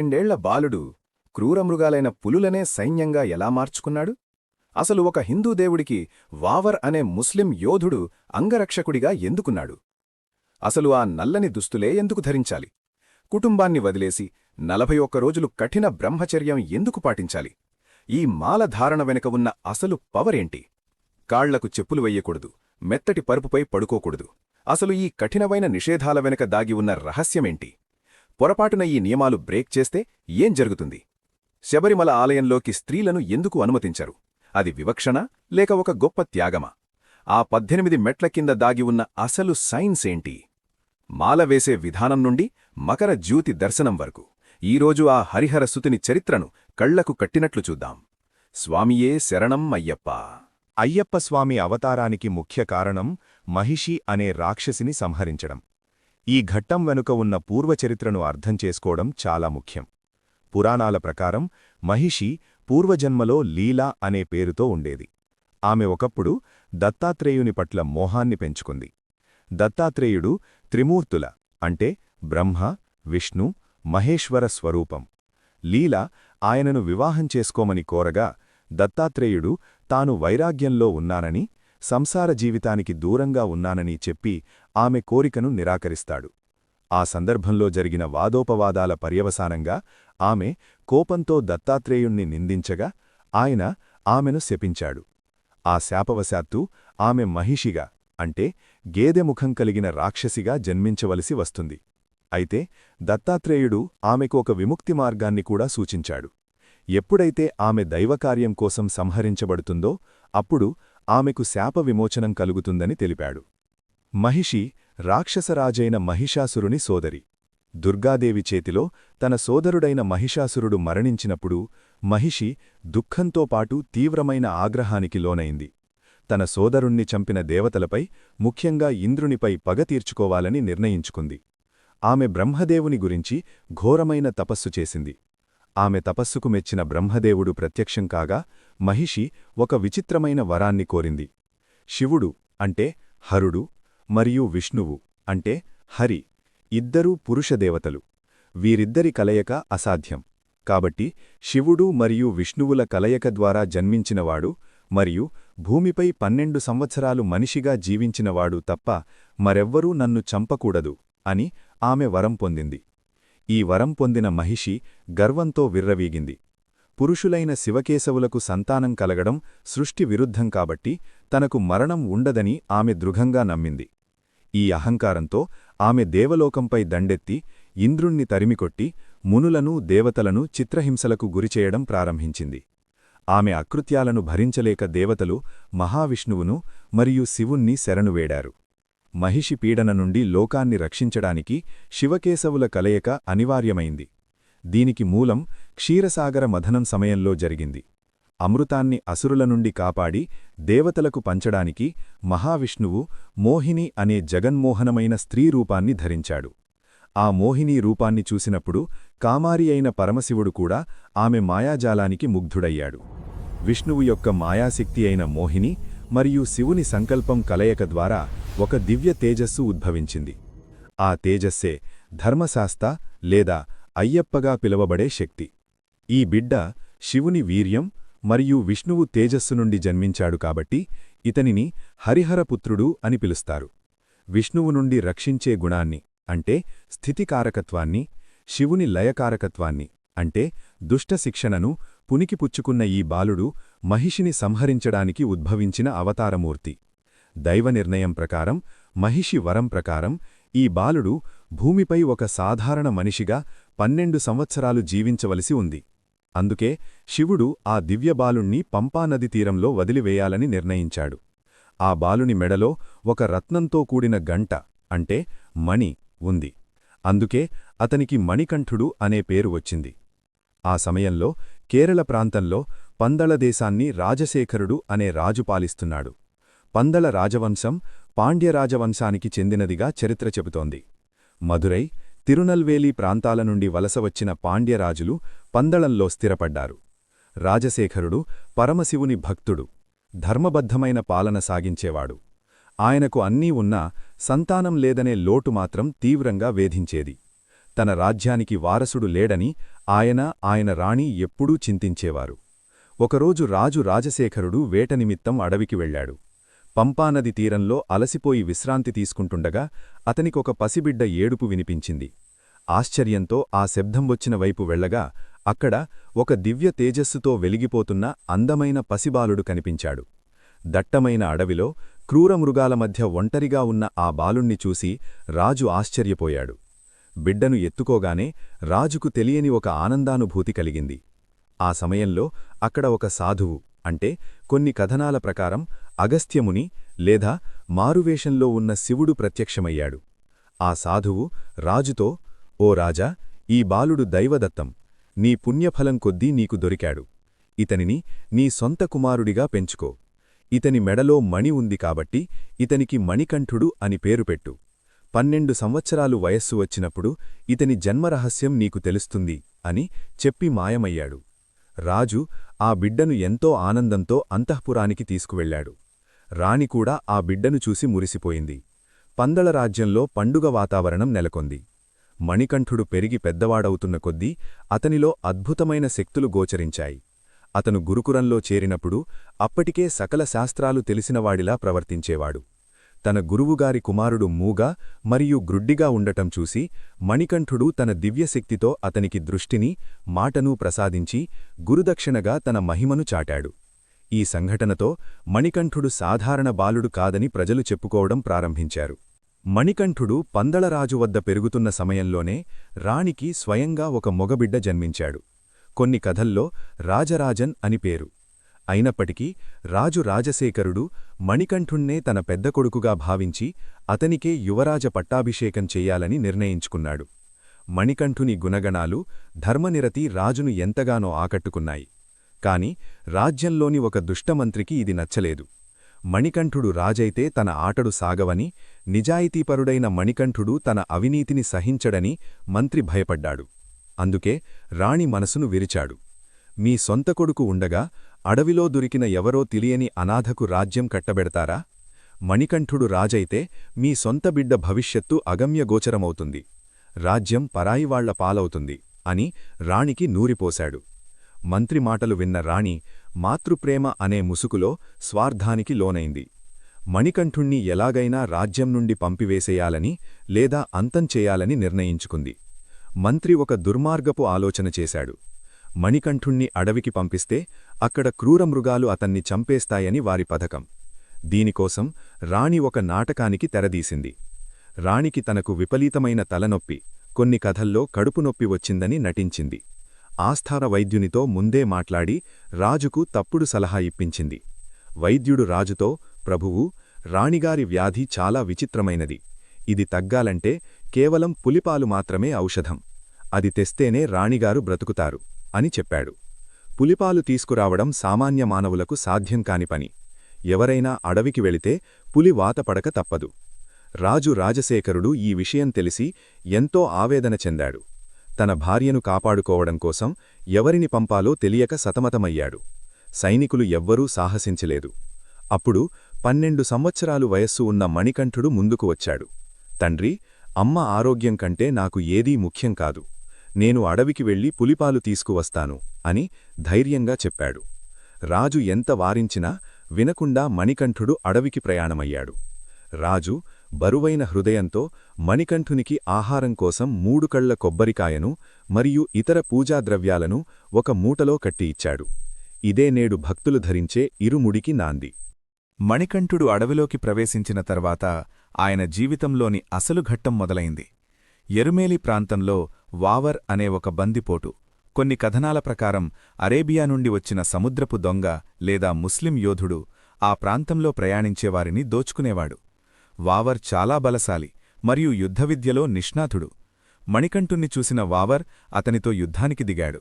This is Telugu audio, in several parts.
రెండేళ్ళ బాలుడు క్రూరమృగాలైన పులులనే సైన్యంగా ఎలా మార్చుకున్నాడు? అసలు ఒక హిందూ దేవుడికి వావర్ అనే ముస్లిం యోధుడు అంగరక్షకుడిగా ఎందుకున్నాడు? అసలు ఆ నల్లని దుస్తులే ఎందుకు ధరించాలి? కుటుంబాన్ని వదిలేసి నలభై ఒక్క రోజులు కఠిన బ్రహ్మచర్యం ఎందుకు పాటించాలి? ఈ మాల ధారణ వెనుక ఉన్న అసలు పవరేంటి కాళ్ళకు చెప్పులు వెయ్యకూడదు మెత్తటి పరుపుపై పడుకోకూడదు. అసలు ఈ కఠినమైన నిషేధాల వెనుక దాగి ఉన్న రహస్యమేంటి? పొరపాటున ఈ నియమాలు బ్రేక్ చేస్తే ఏం జరుగుతుంది? శబరిమల ఆలయంలోకి స్త్రీలను ఎందుకు అనుమతించరు? అది వివక్షణ లేక ఒక గొప్ప త్యాగమా? ఆ పద్దెనిమిది మెట్ల కింద దాగి ఉన్న అసలు సైన్స్ ఏంటి? మాల వేసే విధానం నుండి మకర జ్యూతి దర్శనం వరకు. ఈరోజు ఆ హరిహర సుతిని చరిత్రను కళ్ళకు కట్టినట్లు చూద్దాం. స్వామియే శరణం అయ్యప్ప. అయ్యప్ప స్వామి అవతారానికి ముఖ్య కారణం మహిషి అనే రాక్షసిని సంహరించడం. ఈ ఘట్టం వెనుక ఉన్న పూర్వచరిత్రను అర్థం చేసుకోవడం చాలా ముఖ్యం. పురాణాల ప్రకారం మహిషి పూర్వజన్మలో లీలా అనే పేరుతో ఉండేది. ఆమె ఒకప్పుడు దత్తాత్రేయుని పట్ల మోహాన్ని పెంచుకుంది. దత్తాత్రేయుడు త్రిమూర్తుల అంటే బ్రహ్మ విష్ణు మహేశ్వర స్వరూపం. లీల ఆయనను వివాహం చేసుకోమని కోరగా దత్తాత్రేయుడు తాను వైరాగ్యంలో ఉన్నానని సంసార జీవితానికి దూరంగా ఉన్నానని చెప్పి ఆమె కోరికను నిరాకరిస్తాడు. ఆ సందర్భంలో జరిగిన వాదోపవాదాల పర్యవసానంగా ఆమె కోపంతో దత్తాత్రేయుణ్ణి నిందించగా ఆయన ఆమెను శపించాడు. ఆ శాపవశాత్తు ఆమె మహిషిగా అంటే గేదెముఖం కలిగిన రాక్షసిగా జన్మించవలసి వస్తుంది. అయితే దత్తాత్రేయుడు ఆమెకు ఒక విముక్తి మార్గాన్ని కూడా సూచించాడు. ఎప్పుడైతే ఆమె దైవకార్యం కోసం సంహరించబడుతుందో అప్పుడు ఆమెకు శాప విమోచనం కలుగుతుందని తెలిపాడు. మహిషి రాక్షసరాజైన మహిషాసురుని సోదరి. దుర్గాదేవి చేతిలో తన సోదరుడైన మహిషాసురుడు మరణించినప్పుడు మహిషి దుఃఖంతో పాటు తీవ్రమైన ఆగ్రహానికి లోనైంది. తన సోదరుణ్ణి చంపిన దేవతలపై ముఖ్యంగా ఇంద్రునిపై పగ తీర్చుకోవాలని నిర్ణయించుకుంది. ఆమె బ్రహ్మదేవుని గురించి ఘోరమైన తపస్సు చేసింది. ఆమె తపస్సుకు మెచ్చిన బ్రహ్మదేవుడు ప్రత్యక్షం కాగా మహిషి ఒక విచిత్రమైన వరాన్ని కోరింది. శివుడు అంటే హరుడు మరియు విష్ణువు అంటే హరి ఇద్దరూ పురుషదేవతలు వీరిద్దరి కలయక అసాధ్యం. కాబట్టి శివుడు మరియు విష్ణువుల కలయక ద్వారా జన్మించినవాడు మరియు భూమిపై పన్నెండు సంవత్సరాలు మనిషిగా జీవించినవాడు తప్ప మరెవ్వరూ నన్ను చంపకూడదు అని ఆమె వరం పొందింది. ఈ వరం పొందిన మహిషి గర్వంతో విర్రవీగింది. పురుషులైన శివకేశవులకు సంతానం కలగడం సృష్టి విరుద్ధం కాబట్టి తనకు మరణం ఉండదని ఆమె దృఢంగా నమ్మింది. ఈ అహంకారంతో ఆమె దేవలోకంపై దండెత్తి ఇంద్రుణ్ణి తరిమికొట్టి మునులను దేవతలను చిత్రహింసలకు గురిచేయడం ప్రారంభించింది. ఆమె అకృత్యాలను భరించలేక దేవతలు మహావిష్ణువును మరియు శివుణ్ణి శరణువేడారు మహిషి పీడన నుండి లోకాన్ని రక్షించడానికి శివకేశవుల కలయిక అనివార్యమైంది. దీనికి మూలం క్షీరసాగర మథనం సమయంలో జరిగింది. అమృతాన్ని అసురుల నుండి కాపాడి దేవతలకు పంచడానికి మహావిష్ణువు మోహిని అనే జగన్మోహనమైన స్త్రీ రూపాన్ని ధరించాడు. ఆ మోహిని రూపాన్ని చూసినప్పుడు కామారి అయిన పరమశివుడు కూడా ఆమె మాయాజాలానికి ముగ్ధుడయ్యాడు. విష్ణువు యొక్క మాయాశక్తి అయిన మోహిని మరియు శివుని సంకల్పం కలయక ద్వారా ఒక దివ్య తేజస్సు ఉద్భవించింది. ఆ తేజస్సే ధర్మశాస్త లేదా అయ్యప్పగా పిలువబడే శక్తి. ఈ బిడ్డ శివుని వీర్యం మరియు విష్ణువు తేజస్సు నుండి జన్మించాడు కాబట్టి ఇతనిని హరిహరపుత్రుడు అని పిలుస్తారు. విష్ణువు నుండి రక్షించే గుణాన్ని అంటే స్థితికారకత్వాన్ని శివుని లయకారకత్వాన్ని అంటే దుష్ట శిక్షణను పునికిపుచ్చుకున్న ఈ బాలుడు మహిషిని సంహరించడానికి ఉద్భవించిన అవతారమూర్తి. దైవ నిర్ణయం ప్రకారం మహిషి వరం ప్రకారం ఈ బాలుడు భూమిపై ఒక సాధారణ మనిషిగా పన్నెండు సంవత్సరాలు జీవించవలసి ఉంది. అందుకే శివుడు ఆ దివ్యబాలుణ్ణి పంపానది తీరంలో వదిలివేయాలని నిర్ణయించాడు. ఆ బాలుని మెడలో ఒక రత్నంతో కూడిన గంట అంటే మణి ఉంది. అందుకే అతనికి మణికంఠుడు అనే పేరు వచ్చింది. ఆ సమయంలో కేరళ ప్రాంతంలో పందళ దేశాన్ని రాజశేఖరుడు అనే రాజు పాలిస్తున్నాడు. పందళ రాజవంశం పాండ్యరాజవంశానికి చెందినదిగా చరిత్ర చెబుతోంది. మధురై తిరునల్వేలి ప్రాంతాల నుండి వలస వచ్చిన పాండ్యరాజులు పందళంలో స్థిరపడ్డారు. రాజశేఖరుడు పరమశివుని భక్తుడు ధర్మబద్ధమైన పాలన సాగించేవాడు. ఆయనకు అన్నీ ఉన్నా సంతానం లేదనే లోటు మాత్రం తీవ్రంగా వేధించేది. తన రాజ్యానికి వారసుడు లేడని ఆయన ఆయన రాణి ఎప్పుడూ చింతించేవారు. ఒకరోజు రాజు రాజశేఖరుడు వేట నిమిత్తం అడవికి వెళ్ళాడు పంపానది తీరంలో అలసిపోయి విశ్రాంతి తీసుకుంటుండగా అతనికొక పసిబిడ్డ ఏడుపు వినిపించింది. ఆశ్చర్యంతో ఆ శబ్దం వచ్చిన వైపు వెళ్ళగా అక్కడ ఒక దివ్య తేజస్సుతో వెలిగిపోతున్న అందమైన పసిబాలుడు కనిపించాడు. దట్టమైన అడవిలో క్రూరమృగాల మధ్య ఒంటరిగా ఉన్న ఆ బాలుణ్ణి చూసి రాజు ఆశ్చర్యపోయాడు. బిడ్డను ఎత్తుకోగానే రాజుకు తెలియని ఒక ఆనందానుభూతి కలిగింది. ఆ సమయంలో అక్కడ ఒక సాధువు అంటే కొన్ని కథనాల ప్రకారం అగస్త్యముని లేదా మారువేషంలో ఉన్న శివుడు ప్రత్యక్షమయ్యాడు. ఆ సాధువు రాజుతో ఓ రాజా ఈ బాలుడు దైవదత్తం. నీ పుణ్యఫలం కొద్దీ నీకు దొరికాడు. ఇతనిని నీ సొంత కుమారుడిగా పెంచుకో. ఇతని మెడలో మణి ఉంది కాబట్టి ఇతనికి మణికంఠుడు అని పేరు పెట్టు. పన్నెండు సంవత్సరాలు వయస్సు వచ్చినప్పుడు ఇతని జన్మరహస్యం నీకు తెలుస్తుంది అని చెప్పి మాయమయ్యాడు. రాజు ఆ బిడ్డను ఎంతో ఆనందంతో అంతఃపురానికి తీసుకువెళ్ళాడు రాణి కూడా ఆ బిడ్డను చూసి మురిసిపోయింది. పందల రాజ్యంలో పండుగ వాతావరణం నెలకొంది. మణికంఠుడు పెరిగి పెద్దవాడవుతున్న కొద్దీ అతనిలో అద్భుతమైన శక్తులు గోచరించాయి. అతను గురుకురంలో చేరినప్పుడు అప్పటికే సకల శాస్త్రాలు తెలిసినవాడిలా ప్రవర్తించేవాడు. తన గురువుగారి కుమారుడు మూగా మరియు గ్రుడ్డిగా ఉండటం చూసి మణికంఠుడు తన దివ్యశక్తితో అతనికి దృష్టిని మాటను ప్రసాదించి గురుదక్షిణగా తన మహిమను చాటాడు. ఈ సంఘటనతో మణికంఠుడు సాధారణ బాలుడు కాదని ప్రజలు చెప్పుకోవడం ప్రారంభించారు. మణికంఠుడు పందళరాజు వద్ద పెరుగుతున్న సమయంలోనే రాణికి స్వయంగా ఒక మొగబిడ్డ జన్మించాడు. కొన్ని కథల్లో రాజరాజన్ అని పేరు. అయినప్పటికీ రాజు రాజశేఖరుడు మణికంఠుణ్ణే తన పెద్ద కొడుకుగా భావించి అతనికే యువరాజ పట్టాభిషేకం చెయ్యాలని నిర్ణయించుకున్నాడు. మణికంఠుని గుణగణాలు ధర్మనిరతి రాజును ఎంతగానో ఆకట్టుకున్నాయి. కాని రాజ్యంలోని ఒక దుష్టమంత్రికి ఇది నచ్చలేదు. మణికంఠుడు రాజైతే తన ఆటడు సాగవని నిజాయితీపరుడైన మణికంఠుడు తన అవినీతిని సహించడని మంత్రి భయపడ్డాడు. అందుకే రాణి మనసును విరిచాడు. మీ సొంత కొడుకు ఉండగా అడవిలో దొరికిన ఎవరో తెలియని అనాథకు రాజ్యం కట్టబెడతారా? మణికంఠుడు రాజైతే మీ సొంత బిడ్డ భవిష్యత్తు అగమ్యగోచరమవుతుంది రాజ్యం పరాయివాళ్ళ పాలవుతుంది అని రాణికి నూరిపోశాడు. మంత్రి మాటలు విన్న రాణి మాతృప్రేమ అనే ముసుకులో స్వార్థానికి లోనైంది. మణికంఠుణ్ణి ఎలాగైనా రాజ్యం నుండి పంపివేసేయాలని లేదా అంతం చేయాలని నిర్ణయించుకుంది. మంత్రి ఒక దుర్మార్గపు ఆలోచన చేశాడు. మణికంఠుణ్ణి అడవికి పంపిస్తే అక్కడ క్రూరమృగాలు అతన్ని చంపేస్తాయని వారి పథకం. దీనికోసం రాణి ఒక నాటకానికి తెరదీసింది. రాణికి తనకు విపరీతమైన తలనొప్పి కొన్ని కథల్లో కడుపునొప్పి వచ్చిందని నటించింది. ఆస్థాన వైద్యునితో ముందే మాట్లాడి రాజుకు తప్పుడు సలహా ఇప్పించింది. వైద్యుడు రాజుతో ప్రభువు రాణిగారి వ్యాధి చాలా విచిత్రమైనది. ఇది తగ్గాలంటే కేవలం పులిపాలు మాత్రమే ఔషధం. అది తెస్తేనే రాణిగారు బ్రతుకుతారు. అని చెప్పాడు. పులిపాలు తీసుకురావడం సామాన్య మానవులకు సాధ్యం కాని పని. ఎవరైనా అడవికి వెళితే పులి వాతపడక తప్పదు. రాజు రాజశేఖరుడు ఈ విషయం తెలిసి ఎంతో ఆవేదన చెందాడు. తన భార్యను కాపాడుకోవడం కోసం ఎవరిని పంపాలో తెలియక సతమతమయ్యాడు. సైనికులు ఎవ్వరూ సాహసించలేదు. అప్పుడు పన్నెండు సంవత్సరాలు వయస్సు ఉన్న మణికంఠుడు ముందుకు వచ్చాడు. తండ్రి అమ్మ ఆరోగ్యం కంటే నాకు ఏదీ ముఖ్యం కాదు. నేను అడవికి వెళ్ళి పులిపాలు తీసుకువస్తాను అని ధైర్యంగా చెప్పాడు. రాజు ఎంత వారించినా వినకుండా మణికంఠుడు అడవికి ప్రయాణమయ్యాడు. రాజు బరువైన హృదయంతో మణికంఠునికి ఆహారం కోసం మూడు కళ్ళ కొబ్బరికాయను మరియు ఇతర పూజాద్రవ్యాలను ఒక మూటలో కట్టి ఇచ్చాడు. ఇదే నేడు భక్తులు ధరించే ఇరుముడికి నాంది. మణికంఠుడు అడవిలోకి ప్రవేశించిన తర్వాత ఆయన జీవితంలోని అసలు ఘట్టం మొదలైంది. ఎరుమేలి ప్రాంతంలో వావర్ అనే ఒక బందిపోటు. కొన్ని కథనాల ప్రకారం అరేబియా నుండి వచ్చిన సముద్రపు దొంగ లేదా ముస్లిం యోధుడు ఆ ప్రాంతంలో ప్రయాణించేవారిని దోచుకునేవాడు. వావర్ చాలా బలశాలి మరియు యుద్ధవిద్యలో నిష్ణాతుడు. మణికంఠుణ్ణి చూసిన వావర్ అతనితో యుద్ధానికి దిగాడు.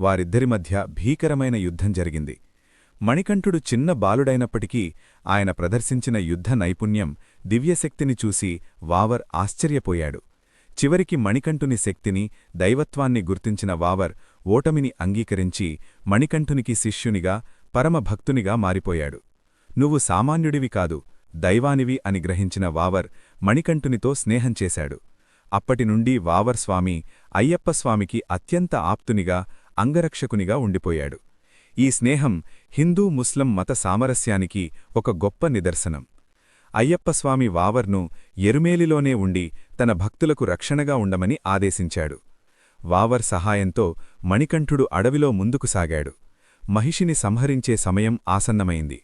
వారిద్దరి మధ్య భీకరమైన యుద్ధం జరిగింది. మణికంఠుడు చిన్న బాలుడైనప్పటికీ ఆయన ప్రదర్శించిన యుద్ధ నైపుణ్యం దివ్యశక్తిని చూసి వావర్ ఆశ్చర్యపోయాడు. చివరికి మణికంఠుని శక్తిని దైవత్వాన్ని గుర్తించిన వావర్ ఓటమిని అంగీకరించి మణికంఠునికి శిష్యునిగా పరమభక్తునిగా మారిపోయాడు. నువ్వు సామాన్యుడివి కాదు దైవానివి అని గ్రహించిన వావర్ మణికంఠునితో స్నేహం చేశాడు. అప్పటినుండి వావర్ స్వామి అయ్యప్ప స్వామికి అత్యంత ఆప్తునిగా అంగరక్షకునిగా ఉండిపోయాడు. ఈ స్నేహం హిందూ ముస్లిం మత సామరస్యానికి ఒక గొప్ప నిదర్శనం. అయ్యప్పస్వామి వావర్ను ఎరుమేలిలోనే ఉండి తన భక్తులకు రక్షణగా ఉండమని ఆదేశించాడు. వావర్ సహాయంతో మణికంఠుడు అడవిలో ముందుకు సాగాడు. మహిషిని సంహరించే సమయం ఆసన్నమైంది.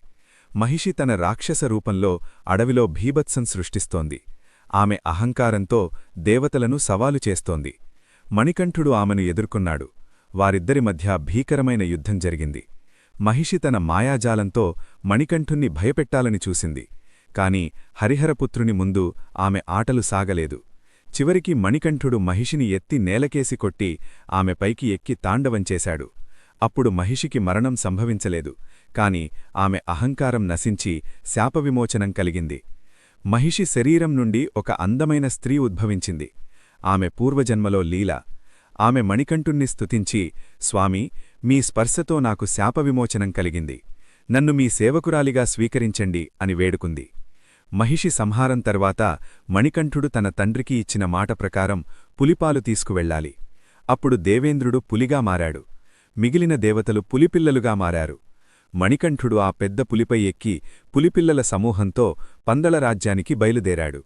మహిషి తన రాక్షస రూపంలో అడవిలో భీభత్సం సృష్టిస్తోంది. ఆమె అహంకారంతో దేవతలను సవాలు చేస్తోంది. మణికంఠుడు ఆమెను ఎదుర్కొన్నాడు. వారిద్దరి మధ్య భీకరమైన యుద్ధం జరిగింది. మహిషి తన మాయాజాలంతో మణికంఠుణ్ణి భయపెట్టాలని చూసింది. కాని హరిహరపుత్రుని ముందు ఆమె ఆటలు సాగలేదు. చివరికి మణికంఠుడు మహిషిని ఎత్తి నేలకేసి కొట్టి ఆమె పైకి ఎక్కి తాండవంచేశాడు అప్పుడు మహిషికి మరణం సంభవించలేదు కాని ఆమె అహంకారం నశించి శాపవిమోచనం కలిగింది. మహిషి శరీరం నుండి ఒక అందమైన స్త్రీ ఉద్భవించింది. ఆమె పూర్వజన్మలో లీల. ఆమె మణికంఠుణ్ణి స్తుతించి స్వామి మీ స్పర్శతో నాకు శాపవిమోచనం కలిగింది. నన్ను మీ సేవకురాలిగా స్వీకరించండి అని వేడుకుంది. మహిషి సంహారం తర్వాత మణికంఠుడు తన తండ్రికి ఇచ్చిన మాట ప్రకారం పులిపాలు తీసుకువెళ్ళాలి. అప్పుడు దేవేంద్రుడు పులిగా మారాడు. మిగిలిన దేవతలు పులిపిల్లలుగా మారారు. మణికంఠుడు ఆ పెద్ద పులిపై ఎక్కి పులిపిల్లల సమూహంతో పందళ రాజ్యానికి బయలుదేరాడు.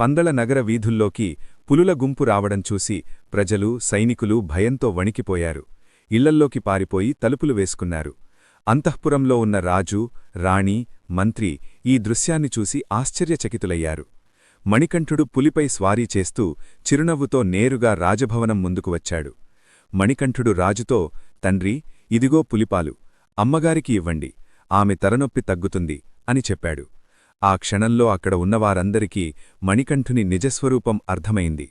పందళ నగర వీధుల్లోకి పులుల గుంపు రావడం చూసి ప్రజలు సైనికులు భయంతో వణికిపోయారు. ఇళ్ళల్లోకి పారిపోయి తలుపులు వేసుకున్నారు. అంతఃపురంలో ఉన్న రాజు రాణి మంత్రి ఈ దృశ్యాన్ని చూసి ఆశ్చర్యచకితులయ్యారు. మణికంఠుడు పులిపై స్వారీ చేస్తూ చిరునవ్వుతో నేరుగా రాజభవనం ముందుకు వచ్చాడు. మణికంఠుడు రాజుతో తండ్రి ఇదిగో పులిపాలు. అమ్మగారికి ఇవ్వండి. ఆమె తరనొప్పి తగ్గుతుంది అని చెప్పాడు. ఆ క్షణంలో అక్కడ ఉన్నవారందరికీ మణికంఠుని నిజస్వరూపం అర్థమైంది.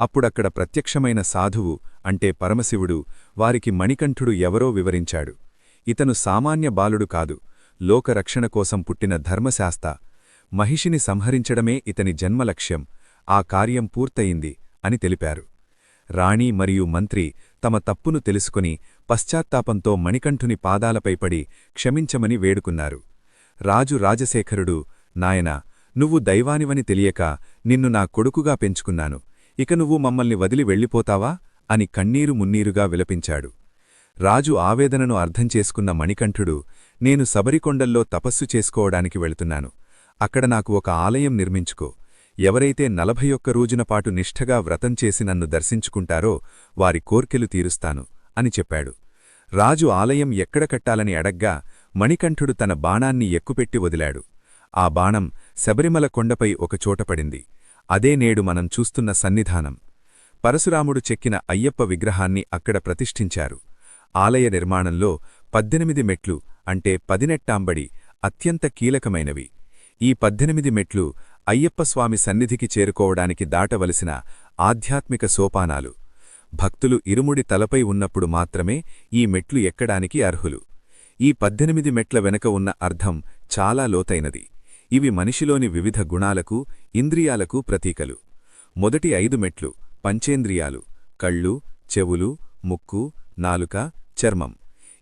అప్పుడక్కడ ప్రత్యక్షమైన సాధువు అంటే పరమశివుడు వారికి మణికంఠుడు ఎవరో వివరించాడు. ఇతను సామాన్య బాలుడు కాదు. లోకరక్షణ కోసం పుట్టిన ధర్మశాస్త. మహిషిని సంహరించడమే ఇతని జన్మలక్ష్యం ఆ కార్యం పూర్తయింది అని తెలిపారు. రాణి మరియు మంత్రి తమ తప్పును తెలుసుకుని పశ్చాత్తాపంతో మణికంఠుని పాదాలపై పడి క్షమించమని వేడుకున్నారు. రాజు రాజశేఖరుడు నాయనా నువ్వు దైవానివని తెలియక నిన్ను నా కొడుకుగా పెంచుకున్నాను. ఇక నువ్వు మమ్మల్ని వదిలి వెళ్ళిపోతావా? అని కన్నీరు మున్నీరుగా విలపించాడు. రాజు ఆవేదనను అర్థం చేసుకున్న మణికంఠుడు నేను సబరికొండల్లో తపస్సు చేసుకోవడానికి వెళుతున్నాను. అక్కడ నాకు ఒక ఆలయం నిర్మించుకో. ఎవరైతే నలభై ఒక్క రోజునపాటు నిష్ఠగా వ్రతం చేసి నన్ను దర్శించుకుంటారో వారి కోర్కెలు తీరుస్తాను అని చెప్పాడు. రాజు ఆలయం ఎక్కడ కట్టాలని అడగ్గా మణికంఠుడు తన బాణాన్ని ఎక్కుపెట్టి వదిలాడు. ఆ బాణం శబరిమల కొండపై ఒకచోటపడింది అదే నేడు మనం చూస్తున్న సన్నిధానం. పరశురాముడు చెక్కిన అయ్యప్ప విగ్రహాన్ని అక్కడ ప్రతిష్ఠించారు. ఆలయ నిర్మాణంలో పద్దెనిమిది మెట్లు అంటే పదినెట్టాంబడి అత్యంత కీలకమైనవి. ఈ పద్దెనిమిది మెట్లు అయ్యప్పస్వామి సన్నిధికి చేరుకోవడానికి దాటవలసిన ఆధ్యాత్మిక సోపానాలు. భక్తులు ఇరుముడి తలపై ఉన్నప్పుడు మాత్రమే ఈ మెట్లు ఎక్కడానికి అర్హులు. ఈ పద్దెనిమిది మెట్ల వెనక ఉన్న అర్థం చాలా లోతైనది. ఇవి మనిషిలోని వివిధ గుణాలకు ఇంద్రియాలకు ప్రతీకలు. మొదటి ఐదు మెట్లు పంచేంద్రియాలు కళ్ళు చెవులు ముక్కు నాలుక చర్మం.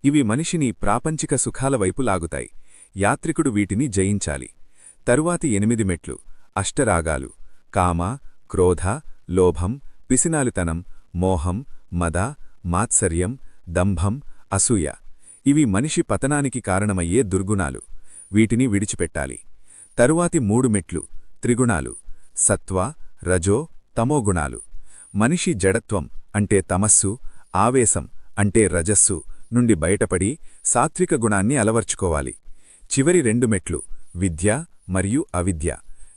ఇవి మనిషిని ప్రాపంచిక సుఖాల వైపు లాగుతాయి. యాత్రికుడు వీటిని జయించాలి. తరువాతి ఎనిమిది మెట్లు అష్టరాగాలు కామ క్రోధ లోభం పిసినాలితనం మోహం మద మాత్సర్యం దంభం అసూయ. ఇవి మనిషి పతనానికి కారణమయ్యే దుర్గుణాలు. వీటిని విడిచిపెట్టాలి. తరువాతి మూడు మెట్లు త్రిగుణాలు సత్వ రజో తమోగుణాలు. మనిషి జడత్వం అంటే తమస్సు ఆవేశం అంటే రజస్సు నుండి బయటపడి సాత్విక గుణాన్ని అలవర్చుకోవాలి. చివరి రెండు మెట్లు విద్య మరియు అవిద్య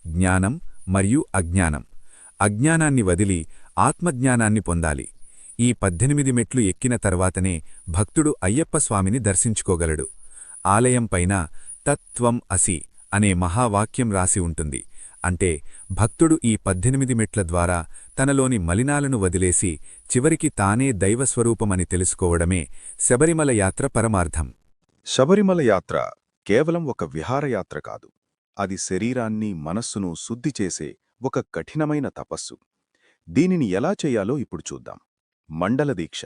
జ్ఞానం మరియు అజ్ఞానం. అజ్ఞానాన్ని వదిలి ఆత్మజ్ఞానాన్ని పొందాలి. ఈ పద్దెనిమిది మెట్లు ఎక్కిన తర్వాతనే భక్తుడు అయ్యప్పస్వామిని దర్శించుకోగలడు. ఆలయం పైన తత్వం అసి అనే మహావాక్యం రాసి ఉంటుంది. అంటే భక్తుడు ఈ పద్దెనిమిది మెట్ల ద్వారా తనలోని మలినాలను వదిలేసి చివరికి తానే దైవస్వరూపమని తెలుసుకోవడమే శబరిమల యాత్ర పరమార్థం. శబరిమల యాత్ర కేవలం ఒక విహారయాత్ర కాదు. అది శరీరాన్ని మనస్సును శుద్ధి చేసే ఒక కఠినమైన తపస్సు. దీనిని ఎలా చేయాలో ఇప్పుడు చూద్దాం. మండల దీక్ష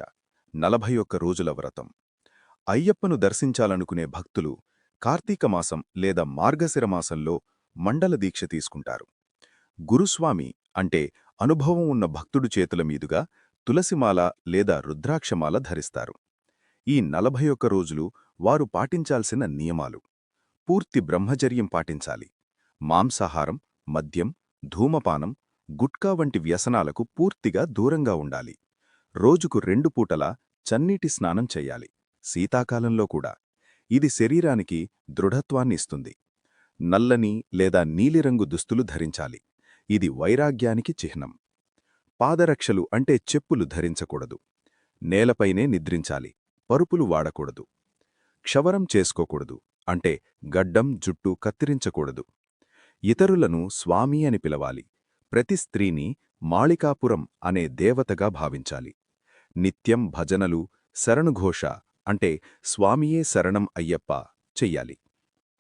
నలభై ఒక్క రోజుల వ్రతం. అయ్యప్పను దర్శించాలనుకునే భక్తులు కార్తీకమాసం లేదా మార్గశిరమాసంలో మండల దీక్ష తీసుకుంటారు. గురుస్వామి అంటే అనుభవం ఉన్న భక్తుడు చేతుల మీదుగా తులసిమాల లేదా రుద్రాక్షమాల ధరిస్తారు. ఈ నలభై ఒక్క రోజులు వారు పాటించాల్సిన నియమాలు. పూర్తి బ్రహ్మచర్యం పాటించాలి. మాంసాహారం మద్యం ధూమపానం గుట్కా వంటి వ్యసనాలకు పూర్తిగా దూరంగా ఉండాలి. రోజుకు రెండు పూటలా చన్నీటి స్నానం చెయ్యాలి శీతాకాలంలో కూడా. ఇది శరీరానికి దృఢత్వాన్నిస్తుంది. నల్లని లేదా నీలిరంగు దుస్తులు ధరించాలి. ఇది వైరాగ్యానికి చిహ్నం. పాదరక్షలు అంటే చెప్పులు ధరించకూడదు. నేలపైనే నిద్రించాలి. పరుపులు వాడకూడదు. క్షవరం చేసుకోకూడదు. అంటే గడ్డం జుట్టు కత్తిరించకూడదు. ఇతరులను స్వామి అని పిలవాలి. ప్రతి స్త్రీని మాళికాపురం అనే దేవతగా భావించాలి. నిత్యం భజనలు శరణుఘోష అంటే స్వామియే శరణం అయ్యప్ప చెయ్యాలి.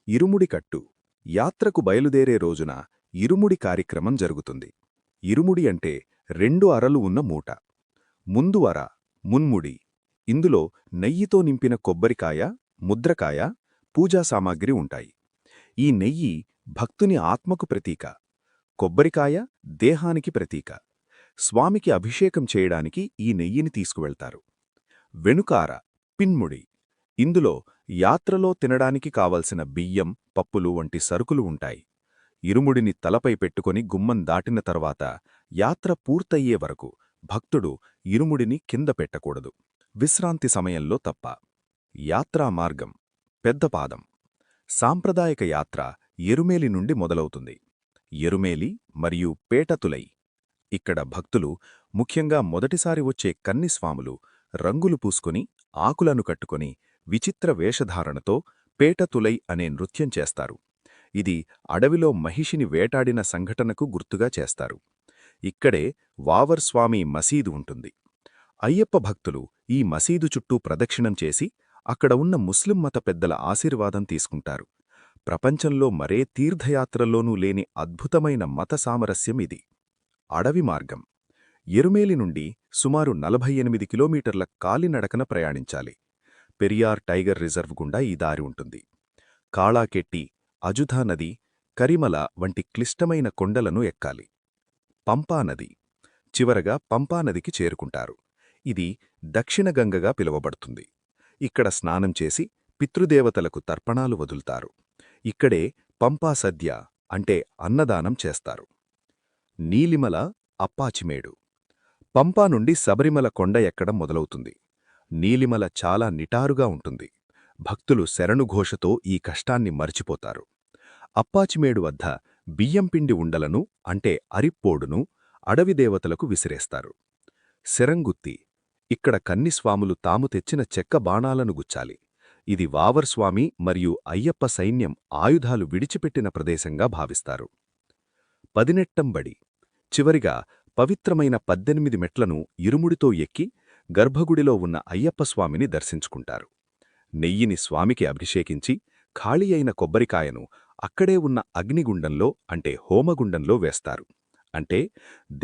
ఇరుముడి కట్టు. యాత్రకు బయలుదేరే రోజున ఇరుముడి కార్యక్రమం జరుగుతుంది. ఇరుముడి అంటే రెండు అరలు ఉన్న మూట. ముందు అర మున్ముడి. ఇందులో నెయ్యితో నింపిన కొబ్బరికాయ ముద్రకాయ పూజా సామాగ్రి ఉంటాయి. ఈ నెయ్యి భక్తుని ఆత్మకు ప్రతీక. కొబ్బరికాయ దేహానికి ప్రతీక. స్వామికి అభిషేకం చేయడానికి ఈ నెయ్యిని తీసుకువెళ్తారు. వెనుకార పిన్ముడి. ఇందులో యాత్రలో తినడానికి కావలసిన బియ్యం పప్పులు వంటి సరుకులు ఉంటాయి. ఇరుముడిని తలపై పెట్టుకుని గుమ్మం దాటిన తర్వాత యాత్ర పూర్తయ్యే వరకు భక్తుడు ఇరుముడిని కింద పెట్టకూడదు. విశ్రాంతి సమయంలో తప్ప. యాత్రా మార్గం. పెద్ద పాదం. సాంప్రదాయక యాత్ర ఎరుమేలి నుండి మొదలవుతుంది. ఎరుమేలి మరియు పేటతులై. ఇక్కడ భక్తులు ముఖ్యంగా మొదటిసారి వచ్చే కన్నిస్వాములు రంగులు పూసుకుని ఆకులను కట్టుకొని విచిత్ర వేషధారణతో పేటతులై అనే నృత్యం చేస్తారు. ఇది అడవిలో మహిషిని వేటాడిన సంఘటనకు గుర్తుగా చేస్తారు. ఇక్కడే వావర్ స్వామి మసీదు ఉంటుంది. అయ్యప్ప భక్తులు ఈ మసీదు చుట్టూ ప్రదక్షిణం చేసి అక్కడ ఉన్న ముస్లిం మత పెద్దల ఆశీర్వాదం తీసుకుంటారు. ప్రపంచంలో మరే తీర్థయాత్రల్లోనూ లేని అద్భుతమైన మత సామరస్యం ఇది. అడవి మార్గం. ఎరుమేలి నుండి సుమారు నలభై ఎనిమిది కిలోమీటర్ల కాలినడకన ప్రయాణించాలి. పెరియార్ టైగర్ రిజర్వ్ గుండా ఈ దారి ఉంటుంది. కాళాకెట్టి అజుధా నది కరిమల వంటి క్లిష్టమైన కొండలను ఎక్కాలి. పంపానది చివరగా పంపానదికి చేరుకుంటారు. ఇది దక్షిణ గంగగా పిలువబడుతుంది. ఇక్కడ స్నానం చేసి పితృదేవతలకు తర్పణాలు వదులుతారు. ఇక్కడే పంపా సద్య అంటే అన్నదానం చేస్తారు. నీలిమల అప్పాచిమేడు. పంపా నుండి శబరిమల కొండ ఎక్కడం మొదలవుతుంది. నీలిమల చాలా నిటారుగా ఉంటుంది. భక్తులు శరణుఘోషతో ఈ కష్టాన్ని మర్చిపోతారు. అప్పాచిమేడు వద్ద బియ్యంపిండి ఉండలను అంటే అరిప్పోడును అడవిదేవతలకు విసిరేస్తారు. శరంగుత్తి ఇక్కడ కన్నిస్వాములు తాము తెచ్చిన చెక్క బాణాలను గుచ్చాలి. ఇది వావర్స్వామి మరియు అయ్యప్ప సైన్యం ఆయుధాలు విడిచిపెట్టిన ప్రదేశంగా భావిస్తారు. పదినెట్టంబడి చివరిగా పవిత్రమైన పద్దెనిమిది మెట్లను ఇరుముడితో ఎక్కి గర్భగుడిలో ఉన్న అయ్యప్పస్వామిని దర్శించుకుంటారు. నెయ్యిని స్వామికి అభిషేకించి ఖాళీ అయిన కొబ్బరికాయను అక్కడే ఉన్న అగ్నిగుండంలో అంటే హోమగుండంలో వేస్తారు. అంటే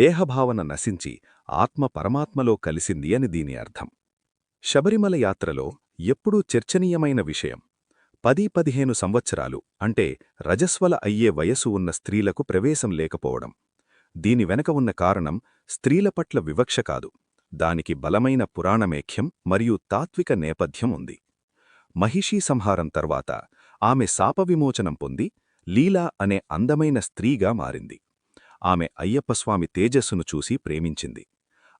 దేహభావన నశించి ఆత్మ పరమాత్మలో కలిసింది అని దీని అర్థం. శబరిమల యాత్రలో ఎప్పుడూ చర్చనీయమైన విషయం. పది పదిహేను సంవత్సరాలు అంటే రజస్వల అయ్యే వయసు ఉన్న స్త్రీలకు ప్రవేశం లేకపోవడం. దీని వెనక ఉన్న కారణం స్త్రీల పట్ల వివక్ష కాదు. దానికి బలమైన పురాణమేఖ్యం మరియు తాత్విక నేపథ్యం ఉంది. మహిషీ సంహారం తర్వాత ఆమె శాపవిమోచనం పొంది లీలా అనే అందమైన స్త్రీగా మారింది. ఆమె అయ్యప్పస్వామి తేజస్సును చూసి ప్రేమించింది.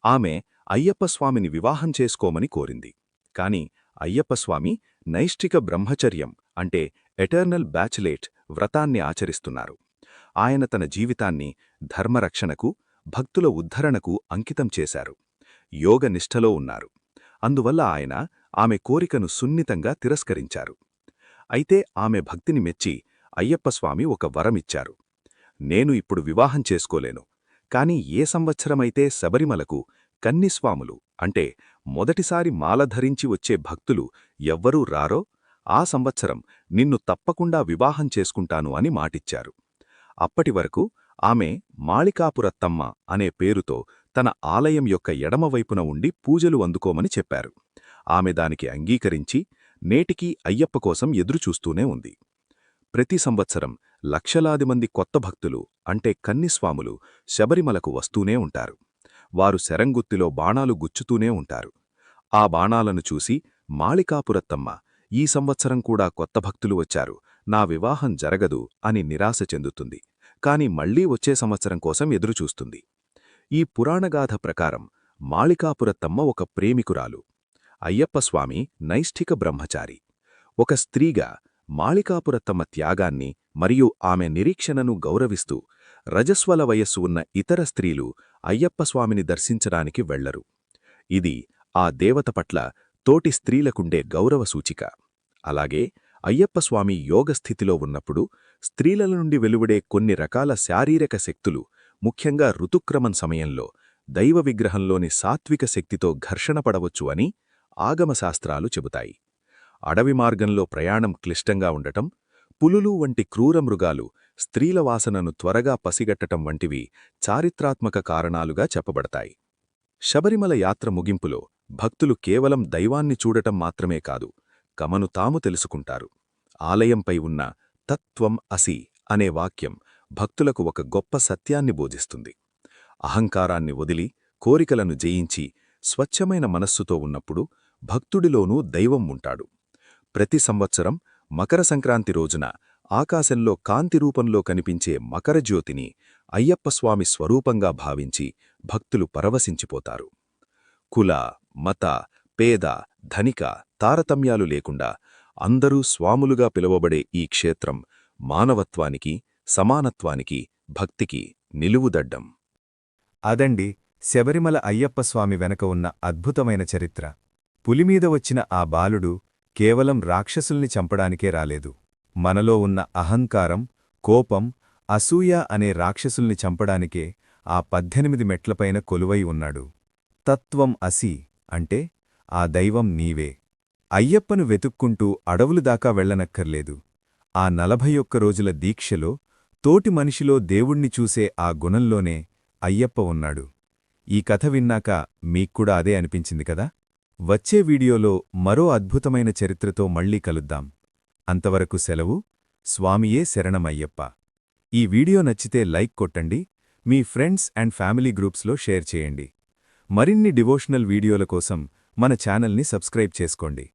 ఆమె అయ్యప్పస్వామిని వివాహం చేసుకోమని కోరింది. కాని అయ్యప్పస్వామి నైష్టిక బ్రహ్మచర్యం అంటే ఎటర్నల్ బ్యాచులేట్ వ్రతాన్ని ఆచరిస్తున్నారు. ఆయన తన జీవితాన్ని ధర్మరక్షణకు భక్తుల ఉద్ధరణకు అంకితం చేశారు. యోగ నిష్ఠలో ఉన్నారు. అందువల్ల ఆయన ఆమె కోరికను సున్నితంగా తిరస్కరించారు. అయితే ఆమె భక్తిని మెచ్చి అయ్యప్పస్వామి ఒక వరమిచ్చారు. నేను ఇప్పుడు వివాహం చేసుకోలేను. కాని ఏ సంవత్సరమైతే శబరిమలకు కన్నిస్వాములు అంటే మొదటిసారి మాల ధరించి వచ్చే భక్తులు ఎవ్వరూ రారో ఆ సంవత్సరం నిన్ను తప్పకుండా వివాహం చేసుకుంటాను అని మాటిచ్చారు. అప్పటివరకు ఆమె మాళికాపురత్తమ్మ అనే పేరుతో తన ఆలయం యొక్క ఎడమవైపున ఉండి పూజలు అందుకోమని చెప్పారు. ఆమె దానికి అంగీకరించి నేటికీ అయ్యప్ప కోసం ఎదురుచూస్తూనే ఉంది. ప్రతి సంవత్సరం లక్షలాది మంది కొత్త భక్తులు అంటే కన్నిస్వాములు శబరిమలకు వస్తూనే ఉంటారు. వారు శరంగుత్తిలో బాణాలు గుచ్చుతూనే ఉంటారు. ఆ బాణాలను చూసి మాళికాపురత్తమ్మ ఈ సంవత్సరం కూడా కొత్త భక్తులు వచ్చారు. నా వివాహం జరగదు అని నిరాశ చెందుతుంది. కాని మళ్ళీ వచ్చే సంవత్సరం కోసం ఎదురుచూస్తుంది. ఈ పురాణగాథ ప్రకారం మాళికాపురత్తమ్మ ఒక ప్రేమికురాలు. అయ్యప్పస్వామి నైష్ఠిక బ్రహ్మచారి. ఒక స్త్రీగా మాళికాపుర తమ త్యాగాన్ని మరియు ఆమె నిరీక్షణను గౌరవిస్తూ రజస్వల వయస్సు ఉన్న ఇతర స్త్రీలు అయ్యప్పస్వామిని దర్శించడానికి వెళ్ళరు ఇది ఆ దేవత పట్ల తోటి స్త్రీలకుండే గౌరవ సూచిక. అలాగే అయ్యప్పస్వామి యోగస్థితిలో ఉన్నప్పుడు స్త్రీల నుండి వెలువడే కొన్ని రకాల శారీరక శక్తులు ముఖ్యంగా ఋతుక్రమం సమయంలో దైవ విగ్రహంలోని సాత్విక శక్తితో ఘర్షణ పడవచ్చు అని ఆగమశాస్త్రాలు చెబుతాయి. అడవి మార్గంలో ప్రయాణం క్లిష్టంగా ఉండటం పులులు వంటి క్రూర మృగాలు స్త్రీల వాసనను త్వరగా పసిగట్టటం వంటివి చారిత్రాత్మక కారణాలుగా చెప్పబడతాయి. శబరిమల యాత్ర ముగింపులో భక్తులు కేవలం దైవాన్ని చూడటం మాత్రమే కాదు కమను తాము తెలుసుకుంటారు. ఆలయంపై ఉన్న తత్వం అసి అనే వాక్యం భక్తులకు ఒక గొప్ప సత్యాన్ని బోధిస్తుంది. అహంకారాన్ని వదిలి కోరికలను జయించి స్వచ్ఛమైన మనస్సుతో ఉన్నప్పుడు భక్తుడిలోనూ దైవం ఉంటాడు. ప్రతి సంవత్సరం మకర సంక్రాంతి రోజున ఆకాశంలో కాంతి రూపంలో కనిపించే మకరజ్యోతిని అయ్యప్పస్వామి స్వరూపంగా భావించి భక్తులు పరవశించిపోతారు. కుల మత పేద ధనిక తారతమ్యాలు లేకుండా అందరూ స్వాములుగా పిలువబడే ఈ క్షేత్రం మానవత్వానికి సమానత్వానికి భక్తికి నిలువుదడ్డం. అదండి శబరిమల అయ్యప్పస్వామి వెనక ఉన్న అద్భుతమైన చరిత్ర. పులిమీద వచ్చిన ఆ బాలుడు కేవలం రాక్షసుల్ని చంపడానికే రాలేదు. మనలో ఉన్న అహంకారం కోపం అసూయ అనే రాక్షసుల్ని చంపడానికే ఆ పద్దెనిమిది మెట్లపైన కొలువై ఉన్నాడు. తత్వం అసి అంటే ఆ దైవం నీవే. అయ్యప్పను వెతుక్కుంటూ అడవులు దాకా వెళ్ళనక్కర్లేదు ఆ నలభై ఒక్క రోజుల దీక్షలో తోటి మనిషిలో దేవుణ్ణి చూసే ఆ గుణంలోనే అయ్యప్ప ఉన్నాడు. ఈ కథ విన్నాక మీక్కూడా అదే అనిపించింది కదా? వచ్చే వీడియోలో మరో అద్భుతమైన చరిత్రతో మళ్ళీ కలుద్దాం. అంతవరకు సెలవు. స్వామియే శరణమయ్యప్ప. ఈ వీడియో నచ్చితే లైక్ కొట్టండి. మీ ఫ్రెండ్స్ అండ్ ఫ్యామిలీ గ్రూప్స్లో షేర్ చేయండి. మరిన్ని డివోషనల్ వీడియోల కోసం మన ఛానల్ని సబ్స్క్రైబ్ చేసుకోండి.